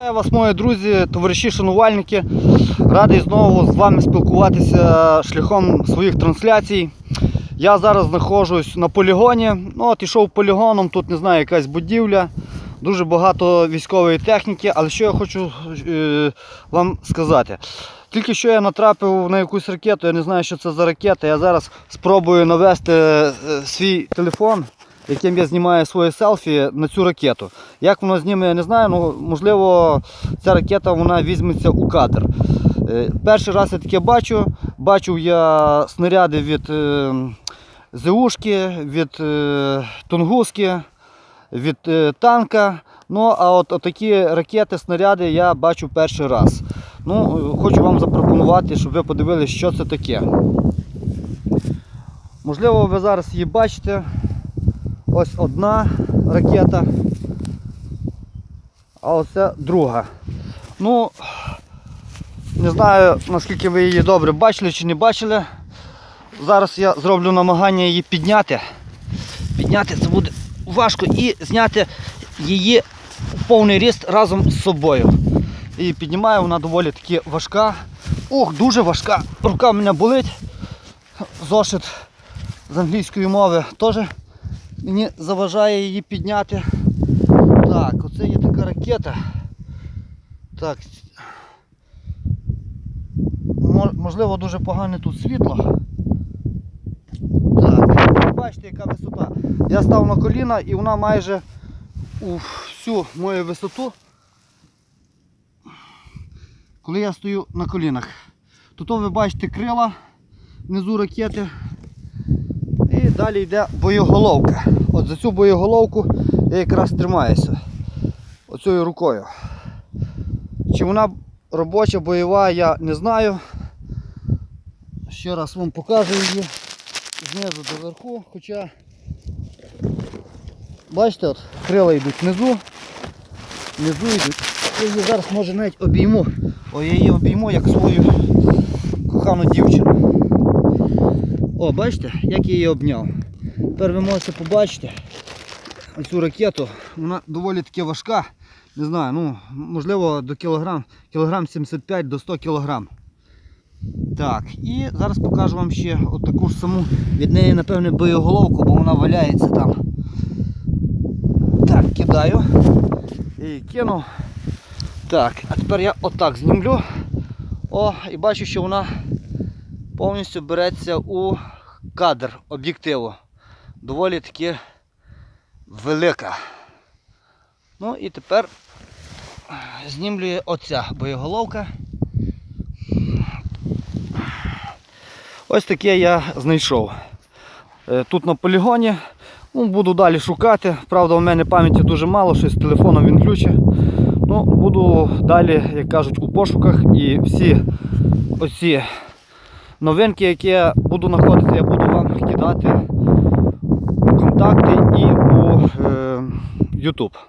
Вітаю вас, мої друзі, товариші, шанувальники. Радий знову з вами спілкуватися шляхом своїх трансляцій. Я зараз знаходжусь на полігоні. Ну, от ішов полігоном, тут не знаю, якась будівля, дуже багато військової техніки. Але що я хочу е, вам сказати? Тільки що я натрапив на якусь ракету, я не знаю, що це за ракета. Я зараз спробую навести е, свій телефон, яким я знімаю своє селфі на цю ракету. Як воно зніме, я не знаю. Ну, можливо, ця ракета вона візьметься у кадр. Е, Перший раз я таке бачу. Бачив я снаряди від е, ЗУшки, від е, Тунгуски, від танка. Ну, а от, такі ракети, снаряди я бачу перший раз. Ну, хочу вам запропонувати, щоб ви подивилися, що це таке. Можливо, ви зараз її бачите. Ось одна ракета. А оце друга. Ну, не знаю, наскільки ви її добре бачили чи не бачили. Зараз я зроблю намагання її підняти. Підняти це буде важко і зняти її у повний ріст разом з собою. І піднімаю, вона доволі таки важка. Ох, дуже важка. Рука в мене болить. Зошит з англійської мови теж мені заважає її підняти. Так, оце є ракета. Так. Можливо, дуже погане тут світло. Так, бачите, яка висота. Я став на коліна і вона майже у всю мою висоту, коли я стою на колінах. Тут ви бачите крила внизу ракети. І далі йде боєголовка. От за цю боєголовку я якраз тримаюся. Оцею рукою. Чи вона робоча, бойова, я не знаю. Ще раз вам покажу її знизу до верху, хоча бачите, от крила йдуть внизу, внизу йдуть. Я її зараз може навіть обійму. О, я її обійму як свою кохану дівчину. О, бачите, як я її обняв. Тепер ви можете побачити цю ракету. Вона доволі таки важка. Не знаю, ну, можливо, до кілограм, кілограм 75 до 100 кілограм. Так, і зараз покажу вам ще от таку ж саму від неї, напевне, боєголовку, бо вона валяється там. Так, кидаю. І кину. Так, а тепер я отак знімлю. О, і бачу, що вона повністю береться у кадр об'єктиву. Доволі таки велика. Ну і тепер знімлює оця боєголовка. Ось таке я знайшов. Е, Тут на полігоні. Ну, буду далі шукати. Правда, у мене пам'яті дуже мало, щось з телефоном він ключе. Ну, буду далі, як кажуть, у пошуках і всі оці новинки, які я буду знаходити, я буду вам кидати контакти і у е, YouTube.